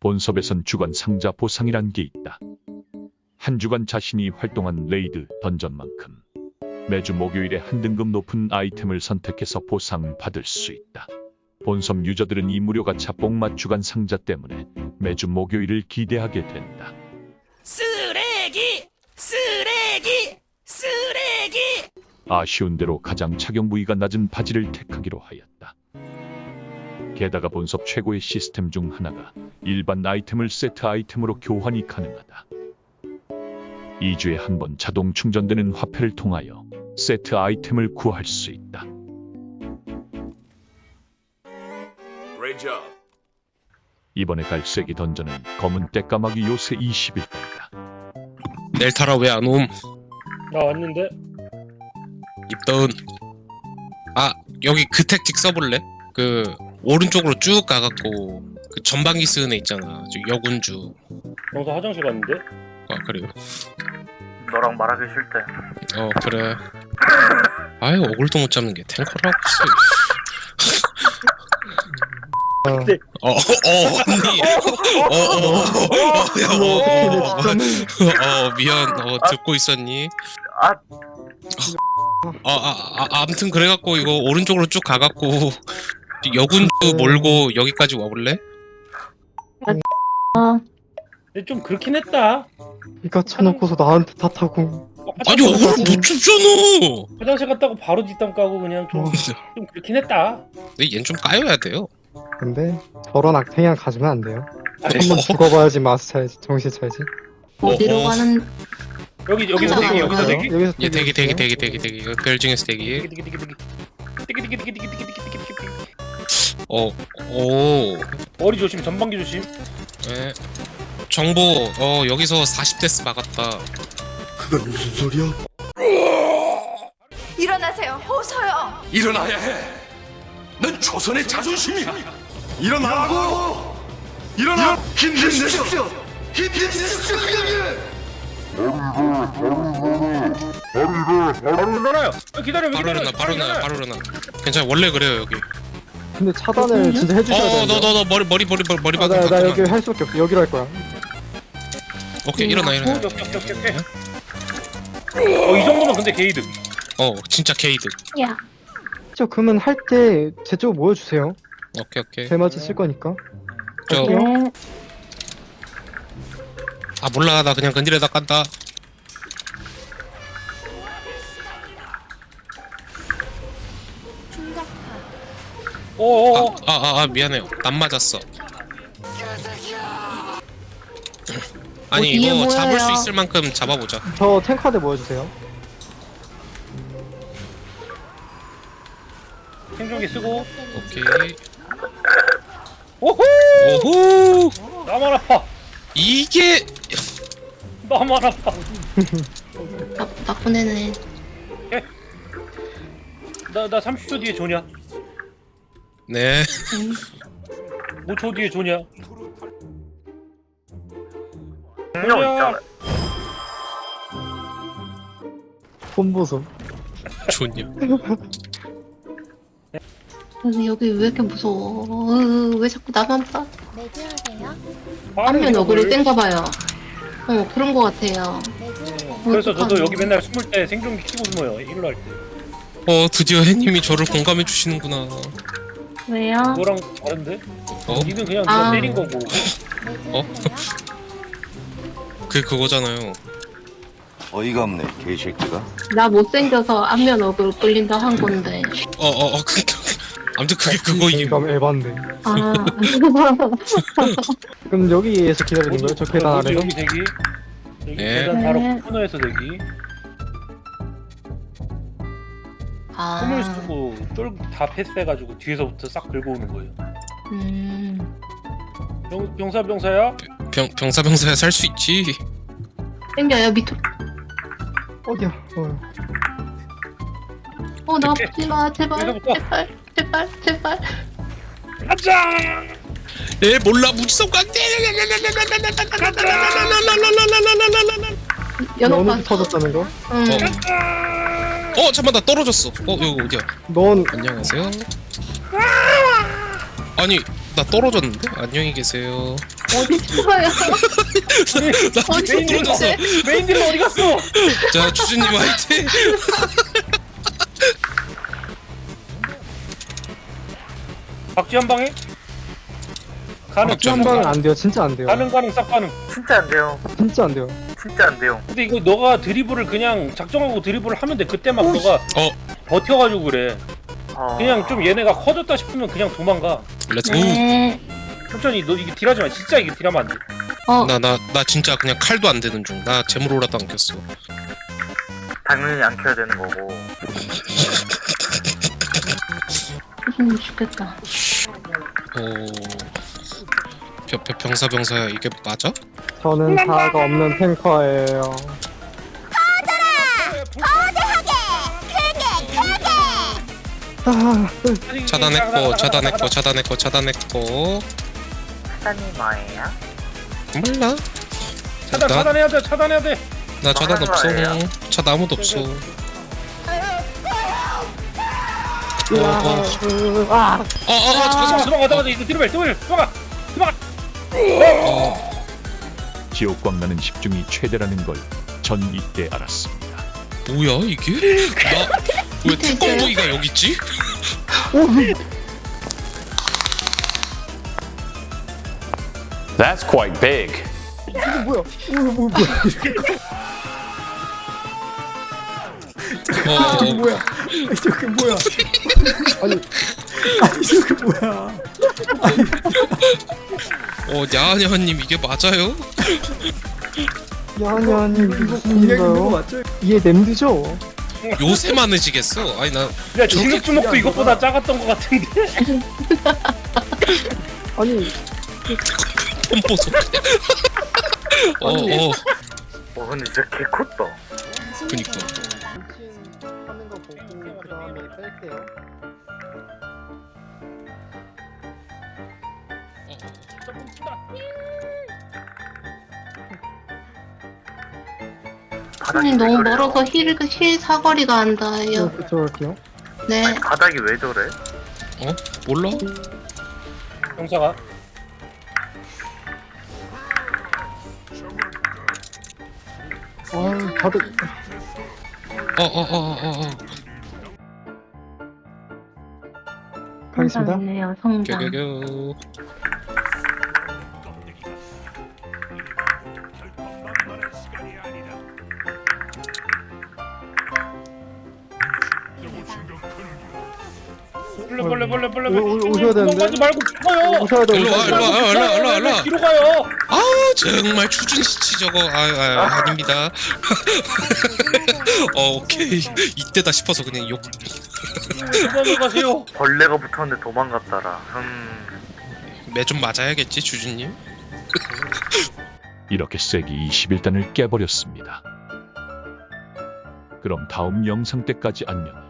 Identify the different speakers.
Speaker 1: 본섭에선 주간 상자 보상이란 게 있다. 한 주간 자신이 활동한 레이드 던전만큼 매주 목요일에 한 등급 높은 아이템을 선택해서 보상 받을 수 있다. 본섭 유저들은 이 무료 가차 뽕맛 주간 상자 때문에 매주 목요일을 기대하게 된다.
Speaker 2: 쓰레기! 쓰레기! 쓰레기!
Speaker 1: 아쉬운 대로 가장 착용 부위가 낮은 바지를 택하기로 하였다. 게다가 본섭 최고의 시스템 중 하나가 일반 아이템을 세트 아이템으로 교환이 가능하다. 2주에 한 번 자동 충전되는 화폐를 통하여 세트 아이템을 구할 수 있다. 이번에 갈색이 던전은 검은 떼까마귀 요새 20일간이다.
Speaker 3: 넬타라 왜 안 옴?
Speaker 4: 나 왔는데
Speaker 3: 입다운. 아 여기 그 택틱 써볼래? 그 오른쪽으로 쭉 가갖고 그 전방기 쓰는 애 있잖아. 저 여군주.
Speaker 4: 영서 화장실 갔는데
Speaker 3: 아 그래요.
Speaker 5: 너랑 말하기 싫대.
Speaker 3: 어 그래. 아유 억울도 못 잡는 게 탱커라고 있어. 어, 어, 어, 언니. 어, 어, 어, 어, 어, 어, 미안. 어, 듣고 있었니?
Speaker 5: 아,
Speaker 3: 아, 아, 아, 아무튼 그래갖고 이거 오른쪽으로 쭉 가갖고 여군주 몰고 여기까지 와볼래?
Speaker 4: 근데 좀 그렇긴 했다
Speaker 6: 이거 쳐놓고서 나한테 탓하고
Speaker 4: 어,
Speaker 3: 아니
Speaker 4: 화장실 갔다고-
Speaker 3: 못 줍잖아.
Speaker 4: 화장실 갔다고 바로 뒷담 까고 그냥 좀,
Speaker 6: 어.
Speaker 4: 좀 그렇긴 했다
Speaker 3: 근데 얜 좀 까여야 돼요.
Speaker 6: 근데 저런 악탱이랑 가지면 안 돼요 한번 죽어봐야지 마스 차야지 정신 차야지
Speaker 7: 어디로
Speaker 3: 어, 어.
Speaker 7: 가는
Speaker 4: 여기 여기서
Speaker 7: 하나
Speaker 4: 대기 여기서? 대기
Speaker 6: 여기서
Speaker 3: 얘 대기 대기? 대기 대기 대기 이거 별 중에서 대기.
Speaker 4: 대기 대기 대기 대기 대기 대기 대기 대기 대기 대기 대기 대기
Speaker 3: 어, 오,
Speaker 4: 머리 조심 전방기 조심
Speaker 3: 예. 정보 어 여기서 40데스 막았다.
Speaker 7: 일어나세요 어서요
Speaker 8: 일어나야 해. 넌 조선의 자존심이야. 일어나라고. 일어나. 힘내십시오. 힘내십시오.
Speaker 4: 일어나요 어, 기다려
Speaker 3: 바로
Speaker 4: 기다려
Speaker 3: 일어나 바로 일어나 바로 일어나. 괜찮아 원래 그래요 여기.
Speaker 6: 근데 차단을 진짜 해주셔야
Speaker 3: 어
Speaker 6: 돼요
Speaker 3: 너너너 머리 머리 머리 머리 머리
Speaker 6: 아, 나, 나. 여기 할 수밖에 없어 여기로 할 거야
Speaker 3: 오케이 일어나 일어나.
Speaker 4: 오케이 오케이 오케이 오케이 어이 정도면 근데 게이드
Speaker 3: 어 진짜 게이드.
Speaker 6: 야저 그러면 할 때 제 쪽으로 모여주세요
Speaker 3: 오케이 오케이.
Speaker 6: 대마지 쓸 거니까
Speaker 3: 저 아. 몰라 나 그냥 근딜에다 깐다.
Speaker 4: 어어
Speaker 3: 아아 아 미안해요. 난 맞았어. 아니
Speaker 7: 어디에
Speaker 3: 이거 잡을 수
Speaker 7: 모여요?
Speaker 3: 있을 만큼 잡아보자.
Speaker 6: 저 탱커한테 모여주세요
Speaker 4: 생존기 쓰고
Speaker 3: 오케이.
Speaker 4: 오호
Speaker 3: 오호
Speaker 4: 나만 아파
Speaker 3: 이게
Speaker 4: 나만 아파
Speaker 7: 나, 나쁜 애네
Speaker 4: 나나 30초 뒤에 조냐
Speaker 3: 네
Speaker 4: 5초 뒤에 조냐
Speaker 5: 분명 있잖아.
Speaker 6: 폰 보소
Speaker 3: 좋냐.
Speaker 7: 여기, 여기 왜 이렇게 무서워 으, 왜 자꾸 나만 봐
Speaker 9: 매주하세요.
Speaker 7: 하면 얼굴이 뗀가 봐요 어 그런 거 같아요
Speaker 9: 매주하세요.
Speaker 4: 그래서 저도
Speaker 7: 어떡하나.
Speaker 4: 여기 맨날 숨을 때 생존기 키고 숨어요 일로 할 때
Speaker 3: 어 드디어 혜님이 저를 공감해 주시는구나.
Speaker 7: 왜요?
Speaker 4: 그거랑 다른데?
Speaker 3: 어?
Speaker 4: 니는 그냥
Speaker 7: 아.
Speaker 4: 때린 거고
Speaker 9: 매주하세요.
Speaker 3: 그 그거잖아요.
Speaker 10: 어이가 없네 개새끼가
Speaker 7: 나 못생겨서 안면 얼굴 끌린다 한 건데
Speaker 3: 어 어 어, 그, 아무튼 그게 그거임.
Speaker 6: 이거 에반데
Speaker 7: 아
Speaker 6: 그럼 여기에서 기다리는 거예요? 저 계단 아래서?
Speaker 4: 여기 대기 여기
Speaker 3: 네.
Speaker 4: 계단 바로
Speaker 7: 네.
Speaker 4: 코너에서 대기
Speaker 7: 아,
Speaker 4: 숨을 쓰고 쫄다 패스해가지고 뒤에서부터 싹 긁고 오는 거예요
Speaker 7: 음,
Speaker 4: 병, 병사 병사야?
Speaker 3: 병 병사 병사야 살 수 있지.
Speaker 7: 땡겨요 밑으로
Speaker 6: 어디야 어.
Speaker 7: 어 나 아프지 마 제발
Speaker 4: 여기서부터.
Speaker 7: 제발 제발 제발
Speaker 4: 가자!
Speaker 3: 에 몰라 무지성 강대.
Speaker 7: 연옥
Speaker 6: 너는
Speaker 7: 봤어?
Speaker 6: 터졌다는 거?
Speaker 7: 응
Speaker 3: 어 잠깐 나 떨어졌어. 어 여기 어디야?
Speaker 6: 넌
Speaker 3: 안녕하세요. 아 아니 나 떨어졌는데? 안녕히 계세요.
Speaker 7: 어디 죽어요?
Speaker 3: 나
Speaker 7: 어디
Speaker 3: 떨어졌어.
Speaker 4: 메인 딜러 어디 갔어?
Speaker 3: 자 주주님 화이팅.
Speaker 4: 박쥐 한 방에? 가능
Speaker 3: 박쥐
Speaker 6: 한한 방은 안 돼요. 진짜 안 돼요.
Speaker 4: 가능 가능 싹 가능
Speaker 5: 진짜 안 돼요.
Speaker 6: 진짜 안 돼요.
Speaker 5: 진짜 안 돼요.
Speaker 4: 근데 이거 너가 드리블을 그냥 작정하고 드리블을 하면 돼 그때 막 너가
Speaker 3: 어
Speaker 4: 버텨가지고 그래
Speaker 5: 어...
Speaker 4: 그냥 좀 얘네가 커졌다 싶으면 그냥 도망가
Speaker 3: 렛츠
Speaker 7: 네.
Speaker 4: 천천히 너 이게 딜하지 마 진짜 이게 딜하면 안 돼
Speaker 7: 어,
Speaker 3: 나 나 나 진짜 그냥 칼도 안 되는 중. 나 재물 오라도 안 꼈어.
Speaker 5: 당연히 안 켜야 되는 거고.
Speaker 7: 음, 죽겠다.
Speaker 3: 오. 병, 병, 병사 병사야 이게 맞아?
Speaker 6: 저는 다가 없는 탱커예요. 아,
Speaker 3: 차단했고 차단했고 차단했고 차단했고.
Speaker 5: 사장님 뭐예요?
Speaker 3: 몰라.
Speaker 4: 차단
Speaker 3: 나-
Speaker 4: 차단해야 돼 차단해야 돼.
Speaker 3: 나 차단 없어? 차단 아무도 없어.
Speaker 6: 으아, 으아.
Speaker 3: 어어어 잠깐만.
Speaker 4: 도망가 도망가 이거 뒤로 벨 뒤로 벨 도망가
Speaker 3: 어,
Speaker 1: 지옥 광란은 집중이 최대라는 걸 전 이때 알았습니다.
Speaker 3: 뭐야 이게? 나왜 뚜껑보기가 여기 있지?
Speaker 8: That's quite big.
Speaker 6: 뭐?
Speaker 3: 어,
Speaker 6: 이게 뭐야? 저게 뭐야? 아니, 아니 저게 뭐야?
Speaker 3: 어 야냐님 이게 맞아요?
Speaker 6: 야냐님 무슨 일인가요? 맞죠? 이게 냄드죠?
Speaker 3: 요새 많으시겠어? 아니
Speaker 4: 나야 진흙 주먹도 이것보다 작았던 것 같은데
Speaker 6: 아니,
Speaker 3: pom보소 어 어
Speaker 5: 어 근데 진짜 개 컸다.
Speaker 3: 그니까
Speaker 6: 하는 거 보고 그 다음에 뺄게요.
Speaker 5: 바닥이
Speaker 7: 손이
Speaker 5: 왜
Speaker 7: 너무
Speaker 5: 저래요?
Speaker 7: 멀어서 힐, 힐 사거리가 안 닿아요.
Speaker 6: 그쪽으로 할게요.
Speaker 7: 네.
Speaker 5: 아니 바닥이 왜 저래?
Speaker 3: 몰라?
Speaker 4: 병사가
Speaker 6: 아, 다들
Speaker 3: 어어 어 어 어
Speaker 6: 가겠습니다.
Speaker 7: 성장이네요, 성장.
Speaker 3: 겨겨겨
Speaker 4: 벌레 벌레 벌레 벌레
Speaker 6: 오- 오- 오셔야 되는데?
Speaker 4: 도망가지 말고 죽어요
Speaker 6: 오셔야 돼,
Speaker 3: 일로 와 일로
Speaker 6: 돼.
Speaker 3: 와 일로 와 일로 와 일로 와
Speaker 4: 뒤로 가요
Speaker 3: 아 정말 추준 시치 저거 아, 아 아닙니다 어 오케이 이때다 싶어서 그냥 욕
Speaker 4: 도망가세요
Speaker 5: 벌레가 붙었는데 도망갔더라. 음.
Speaker 3: 매 좀 맞아야겠지 주주님
Speaker 1: 이렇게 세기 21단을 깨버렸습니다. 그럼 다음 영상 때까지 안녕.